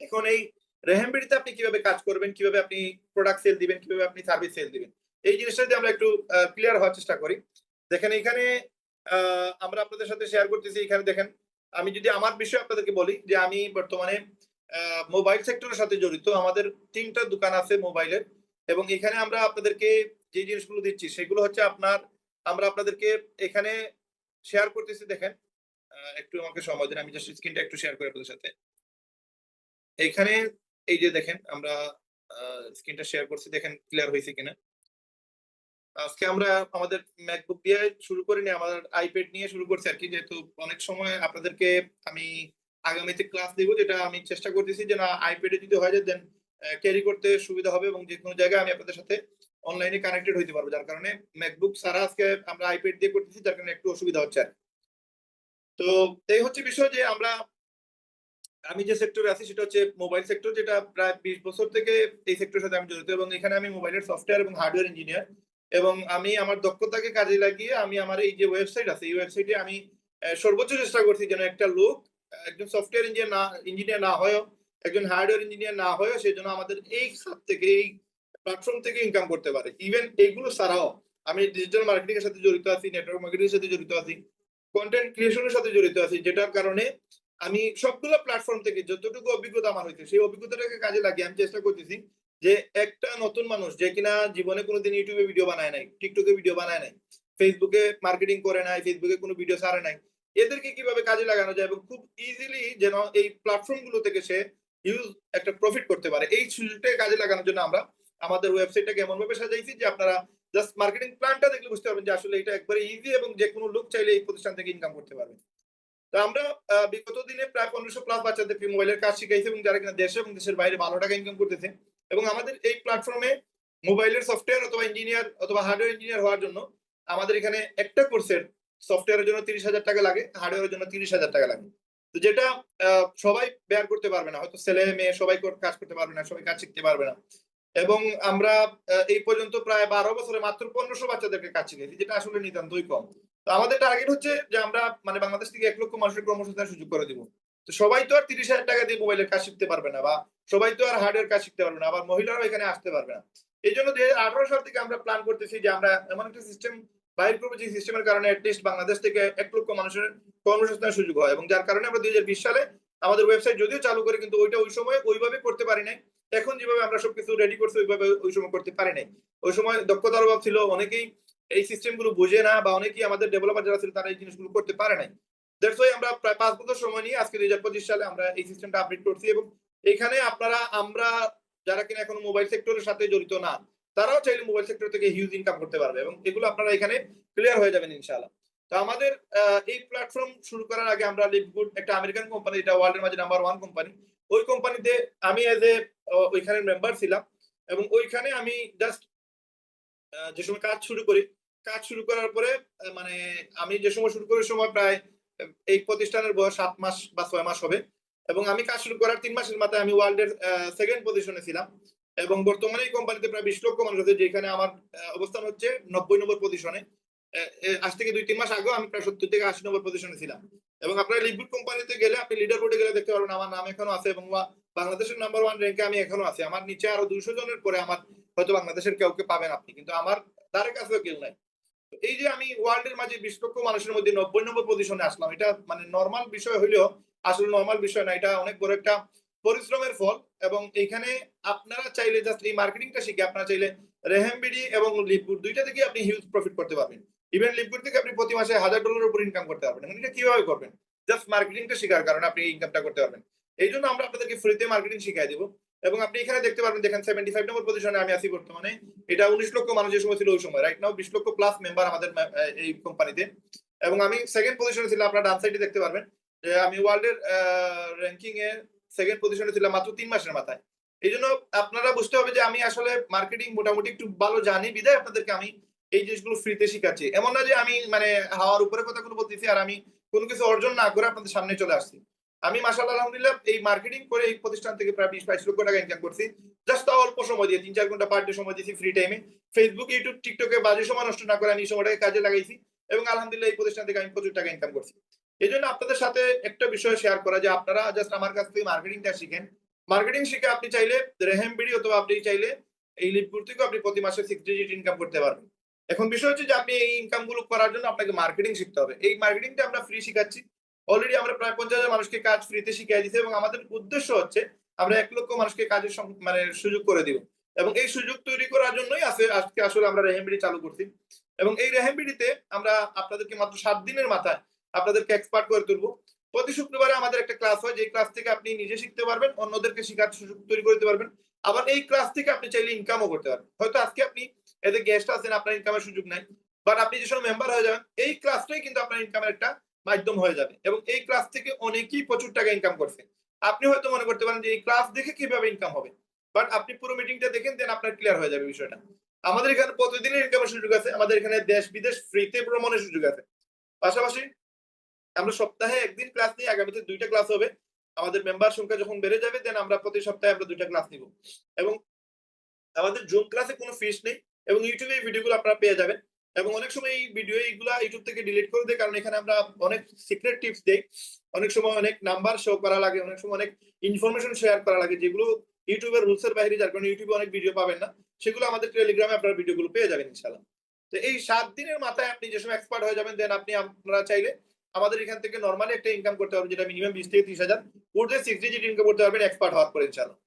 এখন এই রেহেমবিডিতে আপনি কীভাবে কাজ করবেন, কীভাবে আপনি প্রোডাক্ট সেল দিবেন, কীভাবে আপনি সার্ভিস সেল দিবেন, এই জিনিসটা যদি আমরা একটু ক্লিয়ার হওয়ার চেষ্টা করি। দেখেন এখানে আমরা আপনাদের সাথে শেয়ার করতেছি, এখানে দেখেন, আমি যদি আমার বিষয়ে আপনাদেরকে বলি যে আমি বর্তমানে মোবাইল সেক্টরের সাথে জড়িত, আমাদের তিনটা দোকান আছে মোবাইলের এবং এখানে আমরা আপনাদেরকে যে জিনিসগুলো দিচ্ছি, সেগুলো হচ্ছে আপনার, আমরা আপনাদেরকে এখানে শেয়ার করতেছি, দেখেন একটু আমাকে সময় দিন, আমি জাস্ট স্ক্রিনটা একটু শেয়ার করি আপনাদের সাথে। এখানে এই যে দেখেন, আমরা স্ক্রিনটা শেয়ার করছি, দেখেন ক্লিয়ার হয়েছে কিনা আজকে আমরা আমাদের ম্যাকবুক দিয়ে শুরু করিনি আমাদের আইপ্যাড নিয়ে শুরু করছি আর কি, যেহেতু অনেক সময় আপনাদেরকে আমি আগামীতে ক্লাস দিব, যেটা আমি চেষ্টা করতেছি যে না আইপ্যাডে যদি হয়ে যায় দেন ক্যারি করতে সুবিধা হবে এবং যে কোনো জায়গায় আমি আপনাদের সাথে অনলাইনে কানেক্টেড হইতে পারব, যার কারণে ম্যাকবুক সারা আজকে আমরা আইপ্যাড দিয়ে করতেছি, যার কারণে একটু অসুবিধা হচ্ছে আর। তো এই হচ্ছে বিষয় যে আমরা আমি যে সেক্টরে আছি সেটা হচ্ছে মোবাইল সেক্টর যেটা প্রায় বিশ বছর থেকে এই সেক্টরের সাথে আমি জড়িত এবং এখানে আমি মোবাইলের সফটওয়্যার এবং হার্ডওয়্যার ইঞ্জিনিয়ার এবং আমি আমার দক্ষতাকে কাজে লাগিয়ে আমি আমার এই যে ওয়েবসাইট আছে, এই ওয়েবসাইটে আমি সর্বোচ্চ চেষ্টা করছি যেন একটা লোক, একজন সফটওয়্যার ইঞ্জিনিয়ার না ইঞ্জিনিয়ার না হয়েও, একজন হার্ডওয়্যার ইঞ্জিনিয়ার না হয়েও সেই জন্য আমাদের এই খাত থেকে, এই প্ল্যাটফর্ম থেকে ইনকাম করতে পারে। ইভেন এইগুলো ছাড়াও আমি ডিজিটাল মার্কেটিং এর সাথে জড়িত আছি নেটওয়ার্ক মার্কেটিং এর সাথে জড়িত আছি কন্টেন্ট ক্রিয়েশনের সাথে জড়িত আছি, যেটার কারণে আমি সবগুলো প্ল্যাটফর্ম থেকে যতটুকু অভিজ্ঞতা আমার হয়েছে, সেই অভিজ্ঞতাটাকে কাজে লাগিয়ে আমি চেষ্টা করতেছি যে একটা নতুন মানুষ যে কিনা জীবনে কোনোদিন ইউটিউবে ভিডিও বানায় নাই টিকটকে ভিডিও বানায় নাই ফেসবুকে মার্কেটিং করে নাই ফেসবুকে কোনো ভিডিও ছাড়ে নাই, এদেরকে কীভাবে কাজে লাগানো যায় এবং খুব ইজিলি যেন এই প্ল্যাটফর্মগুলো থেকে সে ইউজ একটা প্রফিট করতে পারে, এই সুযোগটাকে কাজে লাগানোর জন্য আমরা আমাদের ওয়েবসাইটটাকে এমন ভাবে সাজাইছি যে আপনারা জাস্ট মার্কেটিং প্ল্যানটা দেখলে বুঝতে পারবেন যে আসলে এটা একবারে ইজি এবং যে কোনো লোক চাইলে এই প্রতিষ্ঠান থেকে ইনকাম করতে পারবে। আমরা বিগত দিনে প্রায় পনেরোশো প্লাস মোবাইলের কাজ এবং যারা কিনা দেশে এবং দেশের বাইরে ভালো টাকা ইনকাম করতেছে এবং আমাদের এই প্ল্যাটফর্মে মোবাইলের সফটওয়্যার অথবা ইঞ্জিনিয়ার অথবা হার্ডওয়্যার ইঞ্জিনিয়ার হওয়ার জন্য আমাদের এখানে একটা কোর্সের সফটওয়্যারের জন্য তিরিশ হাজার টাকা লাগে হার্ডওয়্যারের জন্য তিরিশ হাজার টাকা লাগে। তো যেটা সবাই বেয়ার করতে পারবে না, হয়তো ছেলে, মেয়ে সবাই কাজ করতে পারবে না, সবাই কাজ শিখতে পারবে না। এবং আমরা এই পর্যন্ত প্রায় বারো বছরে মাত্র পনেরোশো বাচ্চাদেরকে কাজ শিখেছি যেটা আসলে নিতান্তই কম। আমাদের টার্গেট হচ্ছে যে আমরা মানে বাংলাদেশ থেকে এক লক্ষ মানুষের কর্মসংস্থানের সুযোগ করে দিব। তো সবাই তো আর তিরিশ হাজার টাকা দিয়ে মোবাইলের কাজ শিখতে পারবে না বা সবাই তো আর হার্ডওয়্যার কাজ শিখতে পারবে না, আবার মহিলারাও এখানে আসতে পারবে না। এই জন্য দুই আঠারো সাল থেকে আমরা প্ল্যান করতেছি যে আমরা এমন একটা সিস্টেম বাইর করব যে সিস্টেমের কারণে অ্যাটলিস্ট বাংলাদেশ থেকে এক লক্ষ মানুষের কর্মসংস্থানের সুযোগ হয় এবং যার কারণে আমরা দুই হাজার বিশ সালে আমাদের ওয়েবসাইট যদিও চালু করি কিন্তু ওইটা ওই সময় ওইভাবে করতে পারি নাই। এখন যেভাবে আমরা সবকিছু রেডি করছি, ওইভাবে ওই সময় করতে পারি নাই। ওই সময় দক্ষতার অভাব ছিল, অনেকেই এই সিস্টেমগুলো বুঝে না বা অনেকেই আমাদের ডেভেলপার যারা ছিল তারা এই জিনিসগুলো করতে পারে নাই। দ্যাটস আমরা প্রায় পাঁচ বছর সময় নিয়ে আজকে দুই হাজার পঁচিশ সালে আমরা এই সিস্টেমটা আপডেট করছি এবং এখানে আপনারা, আমরা যারা কিনা এখন মোবাইল সেক্টরের সাথে জড়িত না, তারাও চাইলে মোবাইল সেক্টর থেকে হিউজ ইনকাম করতে পারবে এবং এগুলো আপনারা এখানে ক্লিয়ার হয়ে যাবেন ইনশাআল্লাহ। তো আমাদের এই প্ল্যাটফর্ম শুরু করার আগে আমরা লিভগুড একটা আমেরিকান কোম্পানি এটা ওয়ার্ল্ডের মাঝে নাম্বার ওয়ান কোম্পানি ওই কোম্পানিতে আমি এজ এ ওইখানের মেম্বার ছিলাম এবং ওইখানে আমি জাস্ট যে সময় কাজ শুরু করি কাজ শুরু করার পরে মানে আমি যে সময় শুরু করি, সময় প্রায় এই প্রতিষ্ঠানের বয়স সাত মাস বা ছয় মাস হবে। এবং আমি কাজ শুরু করার তিন মাসের মাথায় আমি ওয়ার্ল্ডের সেকেন্ড পজিশনে ছিলাম। এবং বর্তমানে এই কোম্পানিতে প্রায় বিশ লক্ষ মানুষ আছে, যেখানে আমার অবস্থান হচ্ছে নব্বই নম্বর পজিশনে আজ থেকে দুই, তিন মাস আগেও আমি প্রায় সত্তর থেকে আশি নম্বর পজিশনে ছিলাম। এবং আপনার লিকুইড কোম্পানিতে গেলে আপনি লিডার বোর্ডে গেলে দেখতে পারবেন, আমার নাম এখনও আছে এবং বাংলাদেশের নাম্বার ওয়ান র্যাঙ্কে আমি এখনও আছি। আমার নিচে আরও দুইশো জনের পরে আমার হয়তো বাংলাদেশের কেউ কে পাবেন আপনি, কিন্তু আমার দ্বারের কাছেও কেউ নাই। এই যে আমি ওয়ার্ল্ডের মাঝে বিশ লক্ষ মানুষের মধ্যে নব্বই নম্বর পজিশনে আসলাম, এটা মানে নর্মাল বিষয় হইলেও আসলে নর্মাল বিষয় না, এটা অনেক বড় একটা পরিশ্রমের ফল। এবং এখানে আপনারা চাইলে জাস্ট এই মার্কেটিংটা শিখে আপনারা চাইলে রেহেমবিডি এবং লিপগুড দুইটা থেকে আপনি হিউজ প্রফিট করতে পারবেন। ইভেন লিপগুড থেকে আপনি প্রতি মাসে হাজার ডলারের উপর ইনকাম করতে পারবেন। এখন এটা কীভাবে করবেন? জাস্ট মার্কেটিংটা শেখার কারণে আপনি ইনকামটা করতে পারবেন। এই জন্য আমরা আপনাদেরকে ফ্রিতে মার্কেটিং শিখাই দিব। এবং আপনি এখানে দেখতে পারবেন, দেখেন সেভেন্টি ফাইভ নম্বর পজিশনে আমি আছি বর্তমানে। এটা উনিশ লক্ষ মানুষ যে সময় ছিল ওই সময় রাইট নাও বিশ লক্ষ প্লাস মেম্বার আমাদের এই কোম্পানিতে এবং আমি সেকেন্ড পজিশনে ছিলাম, আপনার ডান সাইডে দেখতে পারবেন। যে আমি ওয়ার্ল্ডের র্যাঙ্কিং এ সেকেন্ড পজিশনে ছিলাম মাত্র তিন মাসের মাথায়। এই জন্য আপনারা বুঝতে হবে যে আমি আসলে মার্কেটিং মোটামুটি একটু ভালো জানি বিদায় আপনাদেরকে আমি এই জিনিসগুলো ফ্রিতে শিখাচ্ছি। এমন না যে আমি মানে হাওয়ার উপরে কথাগুলো বলতেছি আর আমি কোনো কিছু অর্জন না করে আপনাদের সামনে চলে আসছি। আমি মাসাল্লাহ আলহামদুলিল্লাহ, এই মার্কেটিং করে এই প্রতিষ্ঠান থেকে প্রায় বিশ, বাইশ লক্ষ টাকা ইনকাম করছি। জাস্ট অল্প সময় দিয়ে, তিন, চার ঘণ্টা পার ডে সময় দিয়েছি ফ্রি টাইমে ফেসবুক ইউটিউব টিকটকে বাজে সময় নষ্ট না করে আমি এই সময়টাকে কাজে লাগাইছি এবং আলহামদুলিল্লাহ এই প্রতিষ্ঠান থেকে আমি প্রচুর টাকা ইনকাম করছি। এই জন্য আপনাদের সাথে একটা বিষয় শেয়ার করা যে আপনারা জাস্ট আমার কাছ থেকে মার্কেটিংটা শিখেন। মার্কেটিং শিখে আপনি চাইলে রেহেম বিডি অথবা আপনি চাইলে এই লিপগুলো থেকেও আপনি প্রতি মাসে সিক্স ডিজিট ইনকাম করতে পারবেন। এখন বিষয় হচ্ছে যে আপনি এই ইনকামগুলো করার জন্য আপনাকে মার্কেটিং শিখতে হবে। এই মার্কেটিংটা আমরা ফ্রি শিখাচ্ছি। অলরেডি আমরা প্রায় পঞ্চাশ হাজার মানুষকে কাজ ফ্রিতে শিখিয়ে দিচ্ছি এবং আমাদের উদ্দেশ্য হচ্ছে আমরা এক লক্ষ মানুষকে কাজের মানে সুযোগ করে দিব। এবং এই সুযোগ তৈরি করার জন্যই আছে, আজকে আসলে আমরা রেহেমবিডি চালু করছি। এবং এই রেহেমবিডিতে আমরা আপনাদেরকে মাত্র সাত দিনের মাথায় আপনাদেরকে এক্সপার্ট করে তুলবো। প্রতি শুক্রবারে আমাদের একটা ক্লাস হয় যে ক্লাস থেকে আপনি নিজে শিখতে পারবেন, অন্যদেরকে শেখার সুযোগ তৈরি করতে পারবেন। আবার এই ক্লাস থেকে আপনি চাইলে ইনকামও করতে পারবেন। হয়তো আজকে আপনি এতে গেস্ট আছেন, আপনার ইনকামের সুযোগ নাই। বাট আপনি যে সময় মেম্বার হয়ে যাবেন, এই ক্লাসটাই কিন্তু আপনার ইনকামের একটা মাধ্যম হয়ে যাবে। এবং এই ক্লাস থেকে অনেকেই প্রচুর টাকা ইনকাম করছে। আপনি হয়তো মনে করতে পারেন যে এই ক্লাস দেখে কীভাবে ইনকাম হবে? বাট আপনি পুরো মিটিংটা দেখেন দেন আপনার ক্লিয়ার হয়ে যাবে বিষয়টা। আমাদের এখানে প্রতিদিনের ইনকামের সুযোগ আছে। আমাদের এখানে দেশ বিদেশ ফ্রিতে ভ্রমণের সুযোগ আছে। পাশাপাশি আমরা সপ্তাহে একদিন ক্লাস নিই, আগামীতে দুইটা ক্লাস হবে। আমাদের মেম্বার সংখ্যা যখন বেড়ে যাবে দেন আমরা প্রতি সপ্তাহে আমরা দুইটা ক্লাস নিব। এবং আমাদের জুম ক্লাসে কোনো ফিস নেই। এবং ইউটিউবে এই ভিডিওগুলো আপনারা পেয়ে যাবেন। এবং অনেক সময় এই ভিডিও এইগুলা ইউটিউব থেকে ডিলিট করে দেয়, কারণ এখানে আমরা অনেক সিক্রেট টিপস দেই। অনেক সময় অনেক নাম্বার শো করা লাগে, অনেক সময় অনেক ইনফরমেশন শেয়ার করা লাগে, যেগুলো ইউটিউবের রুলসের বাইরে, যার কারণে ইউটিউবে অনেক ভিডিও পাবেন না, সেগুলো আমাদের টেলিগ্রামে আপনার ভিডিওগুলো পেয়ে যাবেন ইনশাআল্লাহ। তো এই সাত দিনের মাথায় আপনি যে সময় এক্সপার্ট হয়ে যাবেন দেন আপনি আপনারা চাইলে আমাদের এখান থেকে নর্মালি একটা ইনকাম করতে পারবেন, যেটা মিনিমাম বিশ থেকে ত্রিশ হাজার উর্ধে সিক্স ডিজিট ইনকাম করতে পারবেন এক্সপার্ট হওয়ার পরে ইনশাআল্লাহ।